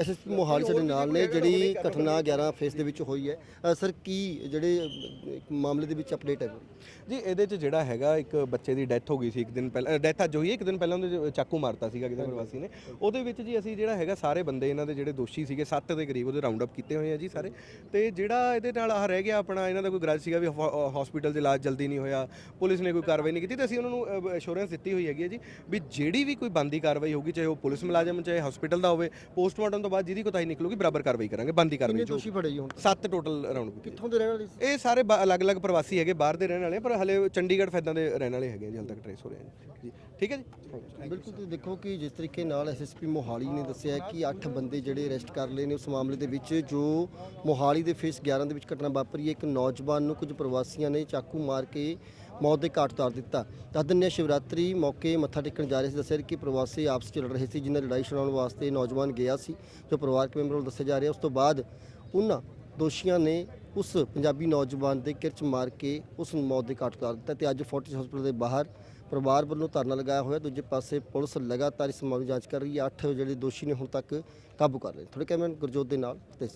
SSP Mohali ਸਾਡੇ ਨਾਲ ਨੇ, ਜਿਹੜੀ ਘਟਨਾ 11 ਫੇਸ ਦੇ ਵਿੱਚ ਹੋਈ ਹੈ। ਸਰ, ਕੀ ਜਿਹੜੇ ਮਾਮਲੇ ਦੇ ਵਿੱਚ ਅਪਡੇਟ ਹੈ? ਜੀ, ਇਹਦੇ 'ਚ ਜਿਹੜਾ ਹੈਗਾ, ਇੱਕ ਬੱਚੇ ਦੀ ਡੈਥ ਹੋ ਗਈ ਸੀ ਇੱਕ ਦਿਨ ਪਹਿਲਾਂ ਡੈਥ ਅੱਜ ਹੋਈ ਹੈ, ਇੱਕ ਦਿਨ ਪਹਿਲਾਂ ਉਹਦੇ 'ਚ ਚਾਕੂ ਮਾਰਤਾ ਸੀਗਾ ਕਿਸੇ ਪ੍ਰਵਾਸੀ ਨੇ। ਉਹਦੇ ਵਿੱਚ ਜੀ ਅਸੀਂ ਜਿਹੜਾ ਹੈਗਾ, ਸਾਰੇ ਬੰਦੇ ਇਹਨਾਂ ਦੇ ਜਿਹੜੇ ਦੋਸ਼ੀ ਸੀਗੇ 7 ਦੇ ਕਰੀਬ ਉਹਦੇ ਰਾਉਂਡ ਅਪ ਕੀਤੇ ਹੋਏ ਆ ਜੀ ਸਾਰੇ। ਤੇ ਜਿਹੜਾ ਇਹਦੇ ਨਾਲ ਆਹ ਰਹਿ ਗਿਆ ਆਪਣਾ, ਇਹਨਾਂ ਦਾ ਕੋਈ ਗਰਜ ਸੀਗਾ ਵੀ ਹਸਪੀਟਲ 'ਚ ਇਲਾਜ ਜਲਦੀ ਨਹੀਂ ਹੋਇਆ, ਪੁਲਿਸ ਨੇ ਕੋਈ ਕਾਰਵਾਈ ਨਹੀਂ ਕੀਤੀ ਤੇ ਅਸੀਂ ਉਹਨਾਂ ਨੂੰ ਅਸ਼ੋਰੈਂਸ ਦਿੱਤੀ ਹੋਈ ਹੈਗੀ ਹੈ ਜੀ ਵੀ ਜਿਹੜੀ ਵੀ ਕੋਈ ਬੰਦੀ ਕਾਰਵਾਈ ਹੋਊਗੀ, ਚਾਹੇ ਉਹ ਪੁਲਿਸ ਮੁਲਾਜ਼ਮ, ਚਾਹੇ ਹਸਪੀਟਲ ਦਾ ਹੋਵੇ ਪੋਸਟਮਾਰਟਮ ਤੋਂ ਬਾਅਦ ਜਿਹਦੀ ਕੋਤਾਹੀ ਨਿਕਲੂਗੀ ਬਰਾਬਰ ਕਾਰਵਾਈ ਕਰਾਂਗੇ ਬੰਦੀ ਕਾਰਵਾਈ ਕਿੰਨੇ ਜੋ ਦੋਸ਼ੀ ਫੜੇ ਜੀ ਹੁਣ ਸੱਤ ਟੋਟਲ ਰਾਉਂਡ ਕੀਤੇ। ਕਿੱਥੋਂ ਦੇ ਰਹਿਣ ਵਾਲੇ ਸੀ? ਇਹ ਸਾਰੇ ਬ- ਅਲੱਗ-ਅਲੱਗ ਪ੍ਰਵਾਸੀ ਹੈਗੇ ਬਾਹਰ ਦੇ ਰਹਿਣ ਵਾਲੇ ਪਰ ਹਲੇ ਚੰਡੀਗੜ੍ਹ ਫੈਦਾਂ ਦੇ ਰਹਿਣ ਵਾਲੇ ਹੈਗੇ ਆ ਜੀ ਹਾਲੇ ਤੱਕ ਟ੍ਰੇਸ ਹੋ ਰਹੇ ਜੀ ਠੀਕ ਹੈ ਜੀ? ਬਿਲਕੁਲ ਤੁਸੀਂ ਦੇਖੋ ਕਿ ਜਿਸ ਤਰੀਕੇ ਨਾਲ ਐਸਐਸਪੀ ਮੋਹਾਲੀ ਨੇ ਦੱਸਿਆ ਹੈ ਕਿ 8 ਬੰਦੇ ਜਿਹੜੇ ਅਰੈਸਟ ਕਰ ਲਏ ਨੇ ਉਸ ਮਾਮਲੇ ਦੇ ਵਿੱਚ ਜੋ ਮੋਹਾਲੀ ਦੇ ਫੇਸ 11 ਦੇ ਵਿੱਚ ਘਟਨਾ ਵਾਪਰੀ ਹੈ ਇੱਕ ਨੌਜਵਾਨ ਨੂੰ ਕੁਝ ਪ੍ਰਵਾਸੀਆਂ ਨੇ ਚਾਕੂ ਮਾਰ ਕੇ ਮੌਤ ਦੇ ਘਾਟ ਉਤਾਰ ਦਿੱਤਾ। ਦੱਸ ਦਿੰਦੇ ਹਾਂ, ਸ਼ਿਵਰਾਤਰੀ ਮੌਕੇ ਮੱਥਾ ਟੇਕਣ ਜਾ ਰਹੇ ਸੀ। ਦੱਸਿਆ ਕਿ ਪ੍ਰਵਾਸੀ ਆਪਸ 'ਚ ਲੜ ਰਹੇ ਸੀ, ਜਿਨ੍ਹਾਂ ਲੜਾਈ ਛਡਾਉਣ ਵਾਸਤੇ ਨੌਜਵਾਨ ਗਿਆ ਸੀ, ਜੋ ਪਰਿਵਾਰਕ ਮੈਂਬਰ ਵੱਲੋਂ ਦੱਸਿਆ ਜਾ ਰਿਹਾ। ਉਸ ਤੋਂ ਬਾਅਦ ਉਹਨਾਂ ਦੋਸ਼ੀਆਂ ਨੇ ਉਸ ਪੰਜਾਬੀ ਨੌਜਵਾਨ ਦੇ ਕਿਰਚ ਮਾਰ ਕੇ ਉਸ ਨੂੰ ਮੌਤ ਦੇ ਘਾਟ ਉਤਾਰ ਦਿੱਤਾ ਤੇ ਅੱਜ ਫੋਰਟਿਸ ਹਸਪਤਾਲ ਦੇ ਬਾਹਰ ਪਰਿਵਾਰ ਵੱਲੋਂ ਧਰਨਾ ਲਗਾਇਆ ਹੋਇਆ। ਦੂਜੇ ਪਾਸੇ ਪੁਲਿਸ ਲਗਾਤਾਰ ਇਸ ਮਾਮਲੇ ਦੀ ਜਾਂਚ ਕਰ ਰਹੀ ਹੈ। ਅੱਠ ਜਿਹੜੇ ਦੋਸ਼ੀ ਨੇ ਹੁਣ ਤੱਕ ਕਾਬੂ ਕਰ ਲਏ ਥੋੜੇ ਕੈਮਰਨ ਗੁਰਜੋਤ ਦੇ ਨਾਲ ਤੇ